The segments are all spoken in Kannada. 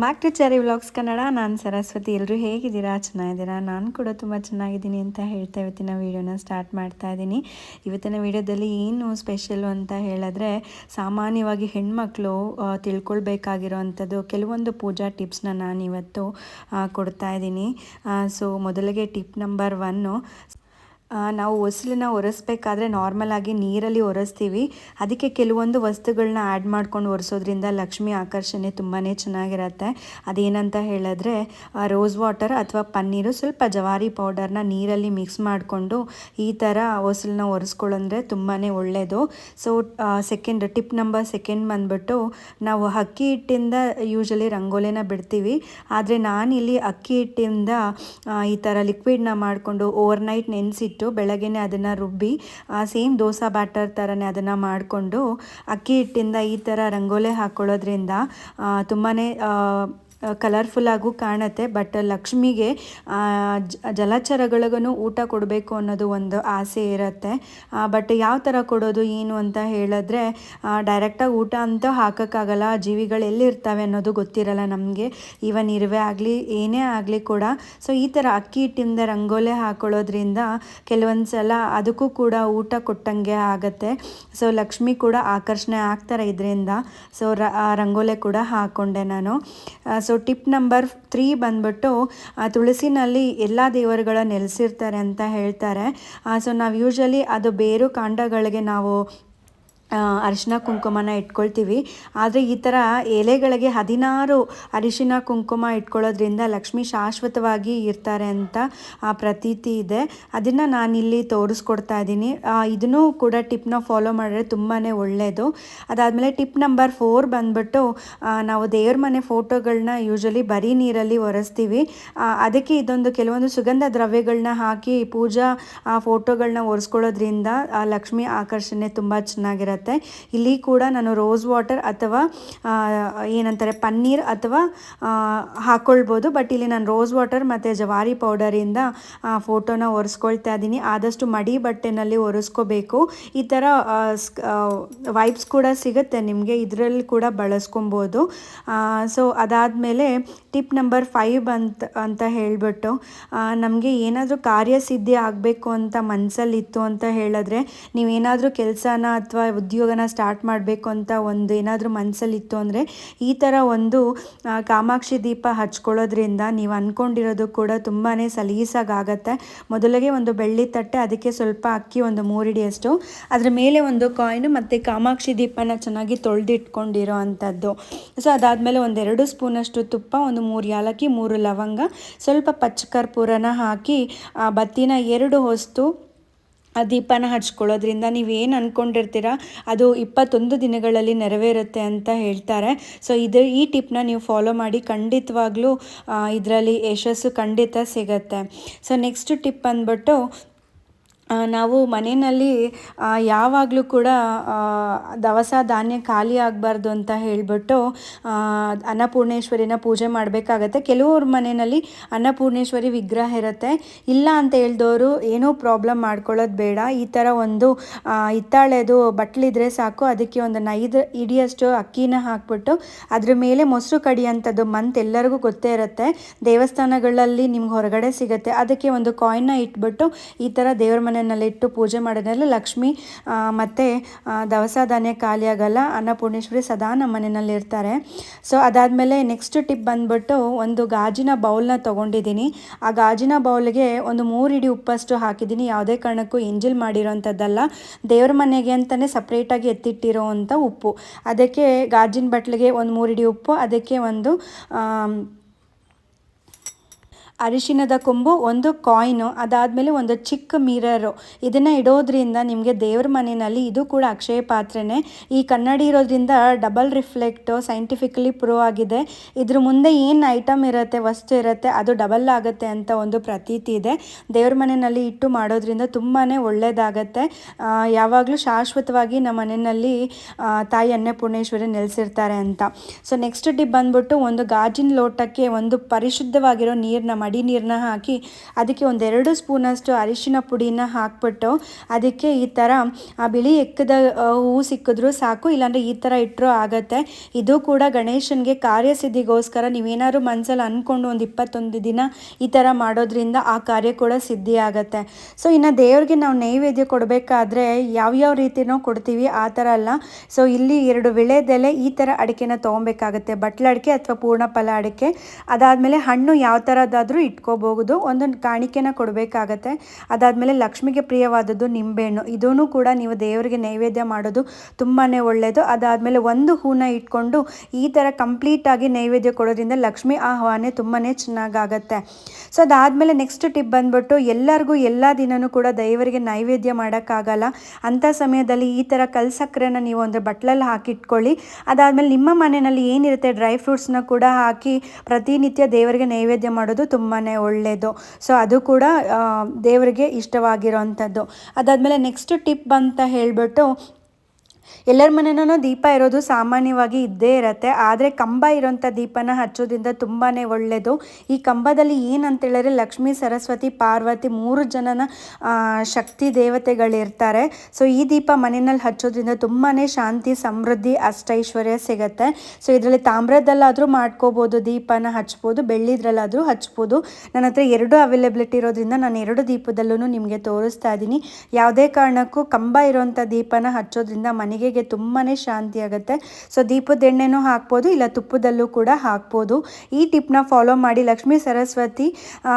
Back to cherry vlogs Kannada. ನಾನು ಸರಸ್ವತಿ. ಎಲ್ಲರೂ ಹೇಗಿದ್ದೀರಾ? ಚೆನ್ನಾಗಿದ್ದೀರಾ? ನಾನು ಕೂಡ ತುಂಬ ಚೆನ್ನಾಗಿದ್ದೀನಿ ಅಂತ ಹೇಳ್ತಾ ಇವತ್ತಿನ ವೀಡಿಯೋನ ಸ್ಟಾರ್ಟ್ ಮಾಡ್ತಾ ಇದ್ದೀನಿ ಇವತ್ತಿನ ವೀಡಿಯೋದಲ್ಲಿ ಏನು ಸ್ಪೆಷಲು ಅಂತ ಹೇಳಿದ್ರೆ, ಸಾಮಾನ್ಯವಾಗಿ ಹೆಣ್ಮಕ್ಳು ತಿಳ್ಕೊಳ್ಬೇಕಾಗಿರೋವಂಥದ್ದು ಕೆಲವೊಂದು ಪೂಜಾ ಟಿಪ್ಸ್ನ ನಾನು ಇವತ್ತು ಕೊಡ್ತಾ ಇದ್ದೀನಿ ಸೊ ಮೊದಲಿಗೆ ಟಿಪ್ ನಂಬರ್ ಒನ್ನು. ನಾವು ಹೊಸಲನ್ನ ಒರೆಸ್ಬೇಕಾದ್ರೆ ನಾರ್ಮಲ್ ಆಗಿ ನೀರಲ್ಲಿ ಒರೆಸ್ತೀವಿ. ಅದಕ್ಕೆ ಕೆಲವೊಂದು ವಸ್ತುಗಳನ್ನ ಆ್ಯಡ್ ಮಾಡ್ಕೊಂಡು ಒರೆಸೋದ್ರಿಂದ ಲಕ್ಷ್ಮಿ ಆಕರ್ಷಣೆ ತುಂಬಾ ಚೆನ್ನಾಗಿರತ್ತೆ. ಅದೇನಂತ ಹೇಳಿದ್ರೆ ರೋಸ್ ವಾಟರ್ ಅಥವಾ ಪನ್ನೀರು ಸ್ವಲ್ಪ ಜವಾರಿ ಪೌಡರ್ನ ನೀರಲ್ಲಿ ಮಿಕ್ಸ್ ಮಾಡಿಕೊಂಡು ಈ ಥರ ಹೊಸಲನ್ನ ಒರೆಸ್ಕೊಳ್ಳಂದ್ರೆ ತುಂಬಾ ಒಳ್ಳೆಯದು so second tip number second ಬಂದ್ಬಿಟ್ಟು ನಾವು ಅಕ್ಕಿ ಹಿಟ್ಟಿಂದ ಯೂಶಲಿ ರಂಗೋಲಿನ ಬಿಡ್ತೀವಿ. ಆದರೆ ನಾನಿಲ್ಲಿ ಅಕ್ಕಿ ಹಿಟ್ಟಿಂದ ಈ ಥರ ಲಿಕ್ವಿಡ್ನ ಮಾಡಿಕೊಂಡು ಓವರ್ನೈಟ್ ನೆನೆಸಿಟ್ಟು ಬೆಳಗ್ಗೆನೆ ಅದನ್ನು ರುಬ್ಬಿ, ಆ ಸೇಮ್ ದೋಸೆ ಬ್ಯಾಟರ್ ಥರನೇ ಅದನ್ನು ಮಾಡಿಕೊಂಡು, ಅಕ್ಕಿ ಹಿಟ್ಟಿಂದ ಈ ಥರ ರಂಗೋಲೆ ಹಾಕ್ಕೊಳ್ಳೋದ್ರಿಂದ ತುಂಬಾ ಕಲರ್ಫುಲ್ಲಾಗೂ ಕಾಣುತ್ತೆ. ಬಟ್ ಲಕ್ಷ್ಮಿಗೆ ಜಲಚರಗಳಿಗೂ ಊಟ ಕೊಡಬೇಕು ಅನ್ನೋದು ಒಂದು ಆಸೆ ಇರುತ್ತೆ. ಬಟ್ ಯಾವ ಥರ ಕೊಡೋದು, ಏನು ಅಂತ ಹೇಳಿದ್ರೆ ಡೈರೆಕ್ಟಾಗಿ ಊಟ ಅಂತ ಹಾಕೋಕ್ಕಾಗಲ್ಲ. ಜೀವಿಗಳು ಎಲ್ಲಿರ್ತವೆ ಅನ್ನೋದು ಗೊತ್ತಿರಲ್ಲ ನಮಗೆ. ಈವನ್ ಇರುವೆ ಆಗಲಿ, ಏನೇ ಆಗಲಿ ಕೂಡ. ಸೊ ಈ ಥರ ಅಕ್ಕಿ ಹಿಟ್ಟಿಂದ ರಂಗೋಲೆ ಹಾಕೊಳ್ಳೋದ್ರಿಂದ ಕೆಲವೊಂದು ಸಲ ಅದಕ್ಕೂ ಕೂಡ ಊಟ ಕೊಟ್ಟಂಗೆ ಆಗುತ್ತೆ. ಸೊ ಲಕ್ಷ್ಮಿ ಕೂಡ ಆಕರ್ಷಣೆ ಆಗ್ತಾರೆ ಇದರಿಂದ. ಸೊ ರಂಗೋಲೆ ಕೂಡ ಹಾಕ್ಕೊಂಡೆ ನಾನು. ಸೊ ಟಿಪ್ ನಂಬರ್ ತ್ರೀ ಬಂದ್ಬಿಟ್ಟು ಆ, ತುಳಸಿನಲ್ಲಿ ಎಲ್ಲ ದೇವರುಗಳ ನೆಲೆಸಿರ್ತಾರೆ ಅಂತ ಹೇಳ್ತಾರೆ. ಸೊ ನಾವು ಯೂಶಲಿ ಅದು ಬೇರು ಕಾಂಡಗಳಿಗೆ ನಾವು ಅರಿಶಿನ ಕುಂಕುಮನ ಇಟ್ಕೊಳ್ತೀವಿ. ಆದರೆ ಈ ಥರ ಎಲೆಗಳಿಗೆ ಹದಿನಾರು ಅರಿಶಿನ ಕುಂಕುಮ ಇಟ್ಕೊಳ್ಳೋದ್ರಿಂದ ಲಕ್ಷ್ಮಿ ಶಾಶ್ವತವಾಗಿ ಇರ್ತಾರೆ ಅಂತ ಆ, ಪ್ರತೀತಿ ಇದೆ. ಅದನ್ನು ನಾನಿಲ್ಲಿ ತೋರಿಸ್ಕೊಡ್ತಾ ಇದ್ದೀನಿ. ಇದನ್ನು ಕೂಡ ಟಿಪ್ನ ಫಾಲೋ ಮಾಡಿದ್ರೆ ತುಂಬಾ ಒಳ್ಳೆಯದು ಅದಾದಮೇಲೆ ಟಿಪ್ ನಂಬರ್ ಫೋರ್ ಬಂದ್ಬಿಟ್ಟು ನಾವು ದೇವ್ರ ಮನೆ ಫೋಟೋಗಳನ್ನ ಯೂಶಲಿ ಬರೀ ನೀರಲ್ಲಿ ಒರೆಸ್ತೀವಿ. ಅದಕ್ಕೆ ಇದೊಂದು ಕೆಲವೊಂದು ಸುಗಂಧ ದ್ರವ್ಯಗಳನ್ನ ಹಾಕಿ ಪೂಜಾ ಆ ಫೋಟೋಗಳನ್ನ ಒರೆಸ್ಕೊಳ್ಳೋದ್ರಿಂದ ಆ ಲಕ್ಷ್ಮಿ ಆಕರ್ಷಣೆ ತುಂಬ ಚೆನ್ನಾಗಿರುತ್ತೆ. ಇಲ್ಲಿ ಕೂಡ ನಾನು ರೋಸ್ ವಾಟರ್ ಅಥವಾ ಏನಂತಾರೆ, ಪನ್ನೀರ್ ಅಥವಾ ಹಾಕ್ಕೊಳ್ಬೋದು ಬಟ್ ಇಲ್ಲಿ ನಾನು ರೋಸ್ ವಾಟರ್ ಮತ್ತು ಜವಾರಿ ಪೌಡರಿಂದ ಫೋಟೋನ ಒರೆಸ್ಕೊಳ್ತಾ ಇದ್ದೀನಿ ಆದಷ್ಟು ಮಡಿ ಬಟ್ಟೆನಲ್ಲಿ ಒರೆಸ್ಕೋಬೇಕು. ಈ ಥರ ವೈಪ್ಸ್ ಕೂಡ ಸಿಗುತ್ತೆ ನಿಮಗೆ. ಇದರಲ್ಲಿ ಕೂಡ ಬಳಸ್ಕೊಬೋದು ಸೊ ಅದಾದಮೇಲೆ ಟಿಪ್ ನಂಬರ್ ಫೈವ್ ಅಂತ ಅಂತ ಹೇಳಿಬಿಟ್ಟು ನಮಗೆ ಏನಾದರೂ ಕಾರ್ಯಸಿದ್ಧಿ ಆಗಬೇಕು ಅಂತ ಮನಸ್ಸಲ್ಲಿತ್ತು ಅಂತ ಹೇಳಿದ್ರೆ, ನೀವೇನಾದರೂ ಕೆಲಸನ ಅಥವಾ ಉದ್ಯೋಗನ ಸ್ಟಾರ್ಟ್ ಮಾಡಬೇಕು ಅಂತ ಒಂದು ಏನಾದರೂ ಮನಸ್ಸಲ್ಲಿತ್ತು ಅಂದರೆ ಈ ಥರ ಒಂದು ಕಾಮಾಕ್ಷಿ ದೀಪ ಹಚ್ಕೊಳ್ಳೋದ್ರಿಂದ ನೀವು ಅಂದ್ಕೊಂಡಿರೋದು ಕೂಡ ತುಂಬಾ ಸಲೀಸಾಗತ್ತೆ ಮೊದಲಿಗೆ ಒಂದು ಬೆಳ್ಳಿ ತಟ್ಟೆ, ಅದಕ್ಕೆ ಸ್ವಲ್ಪ ಅಕ್ಕಿ ಒಂದು ಮೂರಿಡಿಯಷ್ಟು, ಅದರ ಮೇಲೆ ಒಂದು ಕಾಯಿನು ಮತ್ತು ಕಾಮಾಕ್ಷಿ ದೀಪನ ಚೆನ್ನಾಗಿ ತೊಳೆದಿಟ್ಕೊಂಡಿರೋ ಅಂಥದ್ದು. ಸೊ ಅದಾದಮೇಲೆ ಒಂದೆರಡು ಸ್ಪೂನಷ್ಟು ತುಪ್ಪ, ಒಂದು ಮೂರು ಯಾಲಕ್ಕಿ, ಮೂರು ಲವಂಗ, ಸ್ವಲ್ಪ ಪಚ್ಚಕರ್ಪೂರನ ಹಾಕಿ, ಆ, ಬತ್ತಿನ ಎರಡು ಹೊಸ್ತು ಆ ದೀಪನ ಹಚ್ಕೊಳ್ಳೋದ್ರಿಂದ ನೀವೇನು ಅಂದ್ಕೊಂಡಿರ್ತೀರ ಅದು ಇಪ್ಪತ್ತೊಂದು ದಿನಗಳಲ್ಲಿ ನೆರವೇರುತ್ತೆ ಅಂತ ಹೇಳ್ತಾರೆ. ಸೊ ಇದು ಈ ಟಿಪ್ನ ನೀವು ಫಾಲೋ ಮಾಡಿ ಖಂಡಿತವಾಗ್ಲೂ ಇದರಲ್ಲಿ ಯಶಸ್ಸು ಖಂಡಿತ ಸಿಗತ್ತೆ. ಸೊ ನೆಕ್ಸ್ಟ್ ಟಿಪ್ ಅಂದ್ಬಿಟ್ಟು ನಾವು ಮನೆಯಲ್ಲಿ ಯಾವಾಗಲೂ ಕೂಡ ದವಸ ಧಾನ್ಯ ಖಾಲಿ ಆಗಬಾರ್ದು ಅಂತ ಹೇಳಿಬಿಟ್ಟು ಅನ್ನಪೂರ್ಣೇಶ್ವರಿನ ಪೂಜೆ ಮಾಡಬೇಕಾಗತ್ತೆ. ಕೆಲವ್ರ ಮನೆಯಲ್ಲಿ ಅನ್ನಪೂರ್ಣೇಶ್ವರಿ ವಿಗ್ರಹ ಇರುತ್ತೆ. ಇಲ್ಲ ಅಂತ ಹೇಳ್ದವರು ಏನೂ ಪ್ರಾಬ್ಲಮ್ ಮಾಡ್ಕೊಳ್ಳೋದು ಬೇಡ. ಈ ಥರ ಒಂದು ಹಿತ್ತಾಳೆದು ಬಟ್ಲಿದ್ರೆ ಸಾಕು. ಅದಕ್ಕೆ ಒಂದು ನೈದು ಇಡಿಯಷ್ಟು ಅಕ್ಕಿನ ಹಾಕ್ಬಿಟ್ಟು, ಅದ್ರ ಮೇಲೆ ಮೊಸರು ಕಡಿಯೋಂಥದ್ದು ಮಂತ್ ಎಲ್ಲರಿಗೂ ಗೊತ್ತೇ ಇರುತ್ತೆ. ದೇವಸ್ಥಾನಗಳಲ್ಲಿ ನಿಮ್ಗೆ ಹೊರಗಡೆ ಸಿಗುತ್ತೆ. ಅದಕ್ಕೆ ಒಂದು ಕಾಯಿನ್ನ ಇಟ್ಬಿಟ್ಟು ಈ ಥರ ದೇವ್ರ ಮನೆಯಲ್ಲಿ ಇಟ್ಟು ಪೂಜೆ ಮಾಡೋದ್ರಲ್ಲಿ ಲಕ್ಷ್ಮಿ ಮತ್ತು ದವಸ ಧಾನ್ಯ ಖಾಲಿ ಆಗಲ್ಲ, ಅನ್ನಪೂರ್ಣೇಶ್ವರಿ ಸದಾ ನಮ್ಮ ಮನೆಯಲ್ಲಿ ಇರ್ತಾರೆ. ಸೊ ಅದಾದಮೇಲೆ ನೆಕ್ಸ್ಟ್ ಟಿಪ್ ಬಂದ್ಬಿಟ್ಟು ಒಂದು ಗಾಜಿನ ಬೌಲ್ನ ತೊಗೊಂಡಿದ್ದೀನಿ. ಆ ಗಾಜಿನ ಬೌಲ್ಗೆ ಒಂದು ಮೂರು ಇಡಿ ಉಪ್ಪಷ್ಟು ಹಾಕಿದ್ದೀನಿ. ಯಾವುದೇ ಕಾರಣಕ್ಕೂ ಎಂಜಿಲ್ ಮಾಡಿರೋಂಥದ್ದಲ್ಲ. ದೇವ್ರ ಮನೆಗೆ ಅಂತಲೇ ಸಪ್ರೇಟಾಗಿ ಎತ್ತಿಟ್ಟಿರೋ ಅಂಥ ಉಪ್ಪು. ಅದಕ್ಕೆ ಗಾಜಿನ ಬಟ್ಲಿಗೆ ಒಂದು ಮೂರು ಇಡಿ ಉಪ್ಪು, ಅದಕ್ಕೆ ಒಂದು ಆಮ್, ಅರಿಶಿಣದ ಕೊಂಬು ಒಂದು ಕಾಯಿನು ಅದಾದಮೇಲೆ ಒಂದು ಚಿಕ್ಕ ಮಿರರು. ಇದನ್ನು ಇಡೋದ್ರಿಂದ ನಿಮಗೆ ದೇವ್ರ ಮನೆಯಲ್ಲಿ ಇದು ಕೂಡ ಅಕ್ಷಯ ಪಾತ್ರೆನೇ. ಈ ಕನ್ನಡಿ ಇರೋದ್ರಿಂದ ಡಬಲ್ ರಿಫ್ಲೆಕ್ಟು ಸೈಂಟಿಫಿಕಲಿ ಪ್ರೂವ್ ಆಗಿದೆ. ಇದ್ರ ಮುಂದೆ ಏನು ಐಟಮ್ ಇರುತ್ತೆ ವಸ್ತು ಇರುತ್ತೆ ಅದು ಡಬಲ್ ಆಗುತ್ತೆ ಅಂತ ಒಂದು ಪ್ರತೀತಿ ಇದೆ. ದೇವ್ರ ಮನೆಯಲ್ಲಿ ಇಟ್ಟು ಮಾಡೋದ್ರಿಂದ ತುಂಬಾ ಒಳ್ಳೆಯದಾಗತ್ತೆ ಯಾವಾಗಲೂ ಶಾಶ್ವತವಾಗಿ ನಮ್ಮ ಮನೆಯಲ್ಲಿ ತಾಯಿ ಅನ್ನಪೂರ್ಣೇಶ್ವರಿ ನೆಲೆಸಿರ್ತಾರೆ ಅಂತ. ಸೊ ನೆಕ್ಸ್ಟ್ ಟಿಪ್ ಬಂದ್ಬಿಟ್ಟು ಒಂದು ಗಾಜಿನ ಲೋಟಕ್ಕೆ ಒಂದು ಪರಿಶುದ್ಧವಾಗಿರೋ ನೀರನ್ನ ನೀರನ್ನ ಹಾಕಿ ಅದಕ್ಕೆ ಒಂದೆರಡು ಸ್ಪೂನಷ್ಟು ಅರಿಶಿನ ಪುಡಿನ ಹಾಕ್ಬಿಟ್ಟು ಅದಕ್ಕೆ ಈ ಥರ ಆ ಬಿಳಿ ಎಕ್ಕದ ಹೂವು ಸಿಕ್ಕಿದ್ರೂ ಸಾಕು, ಇಲ್ಲಾಂದರೆ ಈ ಥರ ಇಟ್ಟರೂ ಆಗತ್ತೆ. ಇದು ಕೂಡ ಗಣೇಶನಿಗೆ ಕಾರ್ಯಸಿದ್ಧಿಗೋಸ್ಕರ ನೀವೇನಾದ್ರು ಮನಸ್ಸಲ್ಲಿ ಅಂದ್ಕೊಂಡು ಒಂದು ಇಪ್ಪತ್ತೊಂದು ದಿನ ಈ ಥರ ಮಾಡೋದ್ರಿಂದ ಆ ಕಾರ್ಯ ಕೂಡ ಸಿದ್ಧಿ ಆಗತ್ತೆ. ಸೊ, ಇನ್ನು ದೇವ್ರಿಗೆ ನಾವು ನೈವೇದ್ಯ ಕೊಡಬೇಕಾದ್ರೆ ಯಾವ್ಯಾವ ರೀತಿನೋ ಕೊಡ್ತೀವಿ, ಆ ಥರ ಅಲ್ಲ. ಸೊ, ಇಲ್ಲಿ ಎರಡು ವಿಳೆದೆಲೆ ಈ ಥರ ಅಡಿಕೆನ ತೊಗೊಬೇಕಾಗತ್ತೆ. ಬಟ್ಲ ಅಡಿಕೆ ಅಥವಾ ಪೂರ್ಣ ಫಲ ಅಡಿಕೆ. ಅದಾದಮೇಲೆ ಹಣ್ಣು ಯಾವ ಥರದ್ದಾದರೂ ಇಟ್ಕೋಬಹುದು, ಒಂದೊಂದು ಕಾಣಿಕೆನ ಕೊಡಬೇಕಾಗತ್ತೆ. ಅದಾದಮೇಲೆ ಲಕ್ಷ್ಮಿಗೆ ಪ್ರಿಯವಾದದ್ದು ನಿಂಬೆಹಣ್ಣು. ಇದೂ ಕೂಡ ನೀವು ದೇವರಿಗೆ ನೈವೇದ್ಯ ಮಾಡೋದು ತುಂಬಾ ಒಳ್ಳೆಯದು ಅದಾದಮೇಲೆ ಒಂದು ಹೂನ ಇಟ್ಕೊಂಡು ಈ ಥರ ಕಂಪ್ಲೀಟಾಗಿ ನೈವೇದ್ಯ ಕೊಡೋದ್ರಿಂದ ಲಕ್ಷ್ಮಿ ಆಹ್ವಾನೆ ತುಂಬಾ ಚೆನ್ನಾಗಾಗತ್ತೆ. ಸೊ ಅದಾದಮೇಲೆ ನೆಕ್ಸ್ಟ್ ಟಿಪ್ ಬಂದ್ಬಿಟ್ಟು ಎಲ್ಲರಿಗೂ ಎಲ್ಲ ದಿನವೂ ಕೂಡ ದೇವರಿಗೆ ನೈವೇದ್ಯ ಮಾಡೋಕ್ಕಾಗಲ್ಲ. ಅಂಥ ಸಮಯದಲ್ಲಿ ಈ ಥರ ಕಲ್ ಸಕ್ಕರೆನ ನೀವು ಒಂದು ಬಟ್ಲಲ್ಲಿ ಹಾಕಿಟ್ಕೊಳ್ಳಿ. ಅದಾದಮೇಲೆ ನಿಮ್ಮ ಮನೆಯಲ್ಲಿ ಏನಿರುತ್ತೆ ಡ್ರೈ ಫ್ರೂಟ್ಸ್ನ ಕೂಡ ಹಾಕಿ ಪ್ರತಿನಿತ್ಯ ದೇವರಿಗೆ ನೈವೇದ್ಯ ಮಾಡೋದು ತುಂಬಾ ಒಳ್ಳೆಯದು ಸೊ ಅದು ಕೂಡ ದೇವರಿಗೆ ಇಷ್ಟವಾಗಿರೋವಂಥದ್ದು. ಅದಾದಮೇಲೆ ನೆಕ್ಸ್ಟ್ ಟಿಪ್ ಅಂತ ಹೇಳಿಬಿಟ್ಟು ಎಲ್ಲರ ಮನೆಯೂ ದೀಪ ಇರೋದು ಸಾಮಾನ್ಯವಾಗಿ ಇದ್ದೇ ಇರುತ್ತೆ. ಆದರೆ ಕಂಬ ಇರೋಂಥ ದೀಪನ ಹಚ್ಚೋದ್ರಿಂದ ತುಂಬಾ ಒಳ್ಳೆಯದು ಈ ಕಂಬದಲ್ಲಿ ಏನಂತ ಹೇಳಿದ್ರೆ ಲಕ್ಷ್ಮೀ, ಸರಸ್ವತಿ, ಪಾರ್ವತಿ ಮೂರು ಜನನ ಶಕ್ತಿ ದೇವತೆಗಳಿರ್ತಾರೆ. ಸೊ, ಈ ದೀಪ ಮನೆಯಲ್ಲಿ ಹಚ್ಚೋದ್ರಿಂದ ತುಂಬಾ ಶಾಂತಿ, ಸಮೃದ್ಧಿ, ಅಷ್ಟೈಶ್ವರ್ಯ ಸಿಗುತ್ತೆ. ಸೊ, ಇದರಲ್ಲಿ ತಾಮ್ರದಲ್ಲಾದರೂ ಮಾಡ್ಕೋಬೋದು, ದೀಪನ ಹಚ್ಬೋದು, ಬೆಳ್ಳಿದ್ರಲ್ಲಾದರೂ ಹಚ್ಬೋದು. ನನ್ನ ಹತ್ರ ಎರಡು ಅವೈಲೇಬಿಲಿಟಿ ಇರೋದ್ರಿಂದ ನಾನು ಎರಡು ದೀಪದಲ್ಲೂ ನಿಮಗೆ ತೋರಿಸ್ತಾ ಇದ್ದೀನಿ. ಯಾವುದೇ ಕಾರಣಕ್ಕೂ ಕಂಬ ಇರೋಂಥ ದೀಪನ ಹಚ್ಚೋದ್ರಿಂದ ಮನೆಗೆ ತುಂಬಾ ಶಾಂತಿ ಆಗುತ್ತೆ. ಸೊ ದೀಪದ ಎಣ್ಣೆನೂ ಹಾಕ್ಬೋದು, ಇಲ್ಲ ತುಪ್ಪದಲ್ಲೂ ಕೂಡ ಹಾಕ್ಬೋದು. ಈ ಟಿಪ್ನ ಫಾಲೋ ಮಾಡಿ ಲಕ್ಷ್ಮೀ ಸರಸ್ವತಿ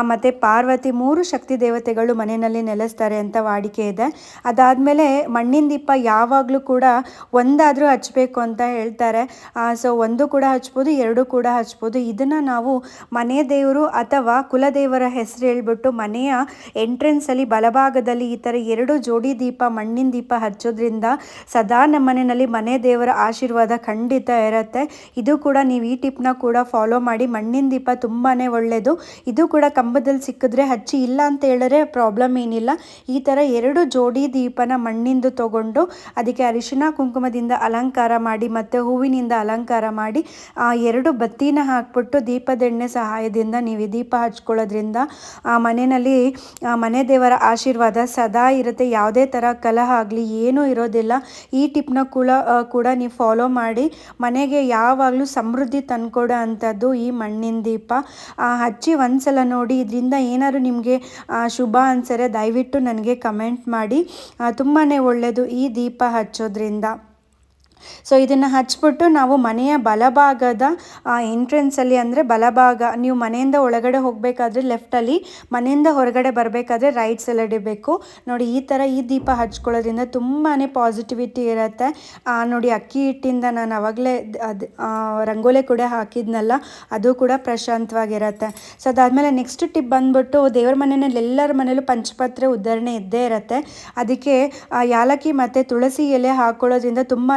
ಮತ್ತು ಪಾರ್ವತಿ ಮೂರು ಶಕ್ತಿ ದೇವತೆಗಳು ಮನೆಯಲ್ಲಿ ನೆಲೆಸ್ತಾರೆ ಅಂತ ವಾಡಿಕೆ ಇದೆ. ಅದಾದಮೇಲೆ ಮಣ್ಣಿನ ದೀಪ ಯಾವಾಗಲೂ ಕೂಡ ಒಂದಾದರೂ ಹಚ್ಚಬೇಕು ಅಂತ ಹೇಳ್ತಾರೆ. ಸೊ ಒಂದು ಕೂಡ ಹಚ್ಬೋದು, ಎರಡು ಕೂಡ ಹಚ್ಬೋದು. ಇದನ್ನು ನಾವು ಮನೆ ದೇವರು ಅಥವಾ ಕುಲದೇವರ ಹೆಸರು ಹೇಳ್ಬಿಟ್ಟು ಮನೆಯ ಎಂಟ್ರೆನ್ಸಲ್ಲಿ ಬಲಭಾಗದಲ್ಲಿ ಈ ಥರ ಎರಡು ಜೋಡಿ ದೀಪ ಮಣ್ಣಿನ ದೀಪ ಹಚ್ಚೋದ್ರಿಂದ ಸದಾ ನಮ್ಮ ಮನೆಯಲ್ಲಿ ಮನೆ ದೇವರ ಆಶೀರ್ವಾದ ಖಂಡಿತ ಇರುತ್ತೆ. ಇದು ಕೂಡ ನೀವು ಈ ಟಿಪ್ನ ಕೂಡ ಫಾಲೋ ಮಾಡಿ. ಮಣ್ಣಿನ ದೀಪ ತುಂಬಾ ಒಳ್ಳೆಯದು ಇದು ಕೂಡ ಕಂಬದಲ್ಲಿ ಸಿಕ್ಕಿದ್ರೆ ಹಚ್ಚಿ, ಇಲ್ಲ ಅಂತ ಹೇಳಿದ್ರೆ ಪ್ರಾಬ್ಲಮ್ ಏನಿಲ್ಲ. ಈ ಥರ ಎರಡು ಜೋಡಿ ದೀಪನ ಮಣ್ಣಿಂದು ತಗೊಂಡು ಅದಕ್ಕೆ ಅರಿಶಿನ ಕುಂಕುಮದಿಂದ ಅಲಂಕಾರ ಮಾಡಿ ಮತ್ತು ಹೂವಿನಿಂದ ಅಲಂಕಾರ ಮಾಡಿ, ಆ ಎರಡು ಬತ್ತಿನ ಹಾಕ್ಬಿಟ್ಟು ದೀಪದೆಣ್ಣೆ ಸಹಾಯದಿಂದ ನೀವು ದೀಪ ಹಚ್ಕೊಳ್ಳೋದ್ರಿಂದ, ಆ ಮನೆಯಲ್ಲಿ ಮನೆ ದೇವರ ಆಶೀರ್ವಾದ ಸದಾ ಇರುತ್ತೆ. ಯಾವುದೇ ಥರ ಕಲಹ ಆಗಲಿ ಏನೂ ಇರೋದಿಲ್ಲ. ಈ ಟಿಪ್ನ ಕೂಡ ಕೂಡ ನೀವು ಫಾಲೋ ಮಾಡಿ. ಮನೆಗೆ ಯಾವಾಗಲೂ ಸಮೃದ್ಧಿ ತಂದುಕೊಡೋ ಅಂಥದ್ದು ಈ ಮಣ್ಣಿನ ದೀಪ. ಹಚ್ಚಿ ಒಂದ್ಸಲ ನೋಡಿ, ಇದರಿಂದ ಏನಾದರೂ ನಿಮಗೆ ಶುಭ ಅನ್ಸರೆ ದಯವಿಟ್ಟು ನನಗೆ ಕಮೆಂಟ್ ಮಾಡಿ. ತುಂಬಾ ಒಳ್ಳೆಯದು ಈ ದೀಪ ಹಚ್ಚೋದ್ರಿಂದ. ಸೊ ಇದನ್ನು ಹಚ್ಬಿಟ್ಟು ನಾವು ಮನೆಯ ಬಲಭಾಗದ ಎಂಟ್ರೆನ್ಸಲ್ಲಿ ಅಂದರೆ ಬಲಭಾಗ, ನೀವು ಮನೆಯಿಂದ ಒಳಗಡೆ ಹೋಗಬೇಕಾದ್ರೆ ಲೆಫ್ಟಲ್ಲಿ ಮನೆಯಿಂದ ಹೊರಗಡೆ ಬರಬೇಕಾದ್ರೆ ರೈಟ್ ಸೈಡ್ ಇಡಬೇಕು. ನೋಡಿ, ಈ ಥರ ಈ ದೀಪ ಹಚ್ಕೊಳ್ಳೋದ್ರಿಂದ ತುಂಬಾ ಪಾಸಿಟಿವಿಟಿ ಇರುತ್ತೆ. ನೋಡಿ, ಅಕ್ಕಿ ಹಿಟ್ಟಿಂದ ನಾನು ಅವಾಗಲೇ ಅದು ರಂಗೋಲೆ ಕೂಡ ಹಾಕಿದ್ನಲ್ಲ, ಅದು ಕೂಡ ಪ್ರಶಾಂತವಾಗಿರತ್ತೆ. ಸೊ ಅದಾದಮೇಲೆ ನೆಕ್ಸ್ಟ್ ಟಿಪ್ ಬಂದ್ಬಿಟ್ಟು ದೇವ್ರ ಮನೆಯಲ್ಲಿ ಎಲ್ಲರ ಮನೇಲೂ ಪಂಚಪತ್ರೆ ಉದ್ಧರಣೆ ಇದ್ದೇ ಇರುತ್ತೆ. ಅದಕ್ಕೆ ಯಾಲಕ್ಕಿ ಮತ್ತು ತುಳಸಿ ಎಲೆ ಹಾಕೊಳ್ಳೋದ್ರಿಂದ ತುಂಬಾ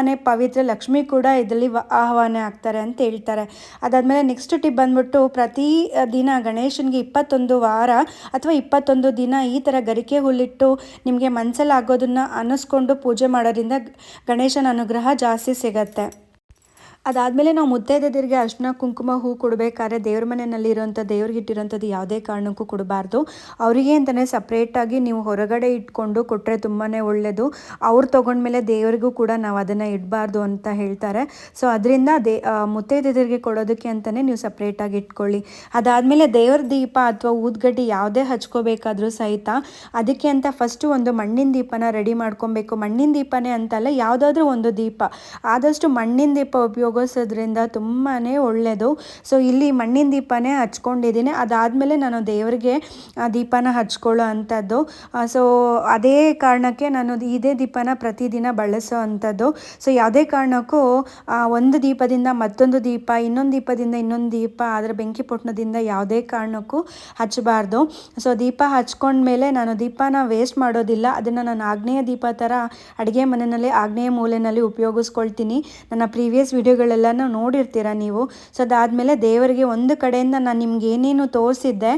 ಲಕ್ಷ್ಮಿ ಕೂಡ ಇದರಲ್ಲಿ ಆಹ್ವಾನ ಆಗ್ತಾರೆ ಅಂತ ಹೇಳ್ತಾರೆ. ಅದಾದಮೇಲೆ ನೆಕ್ಸ್ಟ್ ಟಿಪ್ ಬಂದ್ಬಿಟ್ಟು ಪ್ರತಿ ದಿನ ಗಣೇಶನಿಗೆ ಇಪ್ಪತ್ತೊಂದು ವಾರ ಅಥವಾ ಇಪ್ಪತ್ತೊಂದು ದಿನ ಈ ಥರ ಗರಿಕೆ ಹುಲ್ಲಿಟ್ಟು ನಿಮಗೆ ಮನಸ್ಸಲ್ಲಾಗೋದನ್ನು ಅನ್ನಿಸ್ಕೊಂಡು ಪೂಜೆ ಮಾಡೋದ್ರಿಂದ ಗಣೇಶನ ಅನುಗ್ರಹ ಜಾಸ್ತಿ ಸಿಗತ್ತೆ. ಅದಾದಮೇಲೆ ನಾವು ಮುತ್ತೈದೆದರಿಗೆ ಅರ್ಶಿನ, ಕುಂಕುಮ, ಹೂ ಕೊಡಬೇಕಾದ್ರೆ ದೇವ್ರ ಮನೆಯಲ್ಲಿ ಇರೋಂಥ ದೇವ್ರಿಗೆ ಇಟ್ಟಿರೋಂಥದ್ದು ಯಾವುದೇ ಕಾರಣಕ್ಕೂ ಕೊಡಬಾರ್ದು. ಅವರಿಗೆ ಅಂತಲೇ ಸಪ್ರೇಟಾಗಿ ನೀವು ಹೊರಗಡೆ ಇಟ್ಕೊಂಡು ಕೊಟ್ಟರೆ ತುಂಬಾ ಒಳ್ಳೆಯದು ಅವ್ರು ತೊಗೊಂಡ್ಮೇಲೆ ದೇವರಿಗೂ ಕೂಡ ನಾವು ಅದನ್ನು ಇಡಬಾರ್ದು ಅಂತ ಹೇಳ್ತಾರೆ. ಸೊ ಅದರಿಂದ ದೇ ಮುತ್ತೈದೆದರಿಗೆ ಕೊಡೋದಕ್ಕೆ ಅಂತಲೇ ನೀವು ಸಪ್ರೇಟಾಗಿ ಇಟ್ಕೊಳ್ಳಿ. ಅದಾದಮೇಲೆ ದೇವ್ರ ದೀಪ ಅಥವಾ ಊದ್ಗಡ್ಡಿ ಯಾವುದೇ ಹಚ್ಕೋಬೇಕಾದ್ರೂ ಸಹಿತ ಅದಕ್ಕೆ ಅಂತ ಫಸ್ಟು ಒಂದು ಮಣ್ಣಿನ ದೀಪನ ರೆಡಿ ಮಾಡ್ಕೊಬೇಕು. ಮಣ್ಣಿನ ದೀಪನೇ ಅಂತಲ್ಲ ಯಾವುದಾದ್ರೂ ಒಂದು ದೀಪ. ಆದಷ್ಟು ಮಣ್ಣಿನ ದೀಪ ಉಪಯೋಗಿಸೋದ್ರಿಂದ ತುಂಬಾ ಒಳ್ಳೆಯದು ಸೊ ಇಲ್ಲಿ ಮಣ್ಣಿನ ದೀಪನೇ ಹಚ್ಕೊಂಡಿದ್ದೀನಿ. ಅದಾದಮೇಲೆ ನಾನು ದೇವರಿಗೆ, ಆ, ದೀಪನ ಹಚ್ಕೊಳ್ಳೋ ಅಂಥದ್ದು. ಸೊ ಅದೇ ಕಾರಣಕ್ಕೆ ನಾನು ಇದೇ ದೀಪನ ಪ್ರತಿದಿನ ಬಳಸೋ ಅಂಥದ್ದು. ಸೊ ಯಾವುದೇ ಕಾರಣಕ್ಕೂ ಒಂದು ದೀಪದಿಂದ ಮತ್ತೊಂದು ದೀಪ, ಇನ್ನೊಂದು ದೀಪದಿಂದ ಇನ್ನೊಂದು ದೀಪ ಅದರ ಬೆಂಕಿ ಪೊಟ್ಟಣದಿಂದ ಯಾವುದೇ ಕಾರಣಕ್ಕೂ ಹಚ್ಚಬಾರ್ದು. ಸೊ ದೀಪ ಹಚ್ಕೊಂಡ್ಮೇಲೆ ನಾನು ದೀಪನ ವೇಸ್ಟ್ ಮಾಡೋದಿಲ್ಲ. ಅದನ್ನು ನಾನು ಆಗ್ನೇಯ ದೀಪ ಥರ ಅಡುಗೆ ಮನೆಯಲ್ಲಿ, ಆಗ್ನೇಯ ಮೂಲೆಯಲ್ಲಿ ಉಪಯೋಗಿಸ್ಕೊಳ್ತೀನಿ. ನನ್ನ ಪ್ರೀವಿಯಸ್ ವಿಡಿಯೋಗಳಲ್ಲಿ ವಿಡಿಯೋಗಳೆಲ್ಲನೂ ನೋಡಿರ್ತೀರ ನೀವು. ಸೊ ಅದಾದಮೇಲೆ ದೇವರಿಗೆ ಒಂದು ಕಡೆಯಿಂದ ನಾನು ನಿಮ್ಗೆ ಏನೇನು ತೋರಿಸಿದ್ದೆ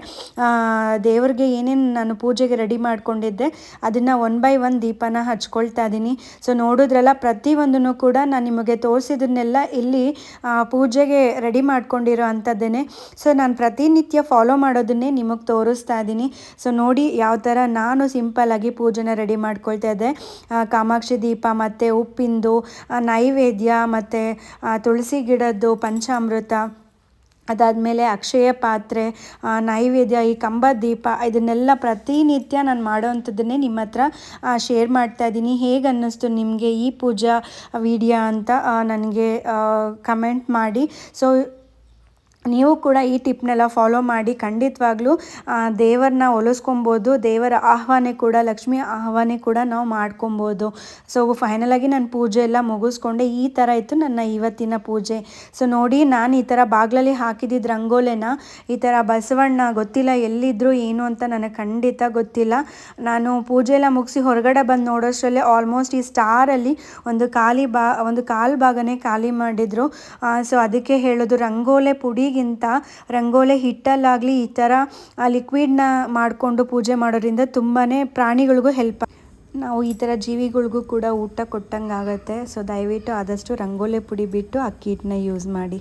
ದೇವರಿಗೆ ಏನೇನು ನಾನು ಪೂಜೆಗೆ ರೆಡಿ ಮಾಡ್ಕೊಂಡಿದ್ದೆ, ಅದನ್ನು ಒನ್ ಬೈ ಒನ್ ದೀಪನ ಹಚ್ಕೊಳ್ತಾ ಇದ್ದೀನಿ ಸೊ ನೋಡಿದ್ರಲ್ಲ ಪ್ರತಿಯೊಂದನ್ನು ಕೂಡ ನಾನು ನಿಮಗೆ ತೋರಿಸಿದನ್ನೆಲ್ಲ ಇಲ್ಲಿ ಪೂಜೆಗೆ ರೆಡಿ ಮಾಡ್ಕೊಂಡಿರೋ ಅಂಥದ್ದೇನೆ. ಸೊ ನಾನು ಪ್ರತಿನಿತ್ಯ ಫಾಲೋ ಮಾಡೋದನ್ನೇ ನಿಮಗೆ ತೋರಿಸ್ತಾ ಇದ್ದೀನಿ ಸೊ ನೋಡಿ ಯಾವ ಥರ ನಾನು ಸಿಂಪಲ್ಲಾಗಿ ಪೂಜೆನ ರೆಡಿ ಮಾಡ್ಕೊಳ್ತಾ ಇದ್ದೆ. ಕಾಮಾಕ್ಷಿ ದೀಪ ಮತ್ತು ಉಪ್ಪಿಂದು ನೈವೇದ್ಯ ಮತ್ತು ತುಳಸಿ ಗಿಡದ್ದು ಪಂಚಾಮೃತ, ಅದಾದಮೇಲೆ ಅಕ್ಷಯ ಪಾತ್ರೆ ನೈವೇದ್ಯ, ಈ ಕಂಬ ದೀಪ, ಇದನ್ನೆಲ್ಲ ಪ್ರತಿನಿತ್ಯ ನಾನು ಮಾಡೋವಂಥದ್ದನ್ನೇ ನಿಮ್ಮ ಹತ್ರ ಶೇರ್ ಮಾಡ್ತಾ ಇದ್ದೀನಿ. ಹೇಗೆ ಅನ್ನಿಸ್ತು ನಿಮಗೆ ಈ ಪೂಜಾ ವಿಡಿಯೋ ಅಂತ ನನಗೆ ಕಮೆಂಟ್ ಮಾಡಿ. ಸೊ ನೀವು ಕೂಡ ಈ ಟಿಪ್ನೆಲ್ಲ ಫಾಲೋ ಮಾಡಿ ಖಂಡಿತವಾಗ್ಲೂ ದೇವರನ್ನ ಒಲಿಸ್ಕೊಬೋದು, ದೇವರ ಆಹ್ವಾನೆ ಕೂಡ, ಲಕ್ಷ್ಮಿ ಆಹ್ವಾನೆ ಕೂಡ ನಾವು ಮಾಡ್ಕೊಬೋದು. ಸೊ ಫೈನಲಾಗಿ ನಾನು ಪೂಜೆ ಎಲ್ಲ ಮುಗಿಸ್ಕೊಂಡೆ, ಈ ಥರ ಇತ್ತು ನನ್ನ ಇವತ್ತಿನ ಪೂಜೆ. ಸೊ ನೋಡಿ ನಾನು ಈ ಥರ ಬಾಗ್ಲಲ್ಲಿ ಹಾಕಿದ್ದಿದ್ದು ರಂಗೋಲೆನ, ಈ ಥರ ಬಸವಣ್ಣ ಗೊತ್ತಿಲ್ಲ ಎಲ್ಲಿದ್ದರೂ ಏನು ಅಂತ ನನಗೆ ಖಂಡಿತ ಗೊತ್ತಿಲ್ಲ. ನಾನು ಪೂಜೆ ಎಲ್ಲ ಮುಗಿಸಿ ಹೊರಗಡೆ ಬಂದು ನೋಡೋಷ್ಟರಲ್ಲೇ ಆಲ್ಮೋಸ್ಟ್ ಈ ಸ್ಟಾರಲ್ಲಿ ಒಂದು ಖಾಲಿ ಬಾ, ಒಂದು ಕಾಲು ಭಾಗನೇ ಖಾಲಿ ಮಾಡಿದರು. ಸೊ ಅದಕ್ಕೆ ಹೇಳೋದು ರಂಗೋಲೆ ಪುಡಿಗಿಂತ ರಂಗೋಲೆ ಹಿಟ್ಟಲ್ಲಾಗಲಿ ಈ ಥರ ಲಿಕ್ವಿಡ್ನ ಮಾಡಿಕೊಂಡು ಪೂಜೆ ಮಾಡೋದ್ರಿಂದ ತುಂಬಾ ಪ್ರಾಣಿಗಳಿಗೂ ಹೆಲ್ಪ್ ನಾವು ಈ ಥರ ಜೀವಿಗಳಿಗೂ ಕೂಡ ಊಟ ಕೊಟ್ಟಂಗೆ ಆಗುತ್ತೆ ಸೊ ದಯವಿಟ್ಟು ಆದಷ್ಟು ರಂಗೋಲೆ ಪುಡಿ ಬಿಟ್ಟು ಅಕ್ಕಿ ಹಿಟ್ಟನ್ನ ಯೂಸ್ ಮಾಡಿ.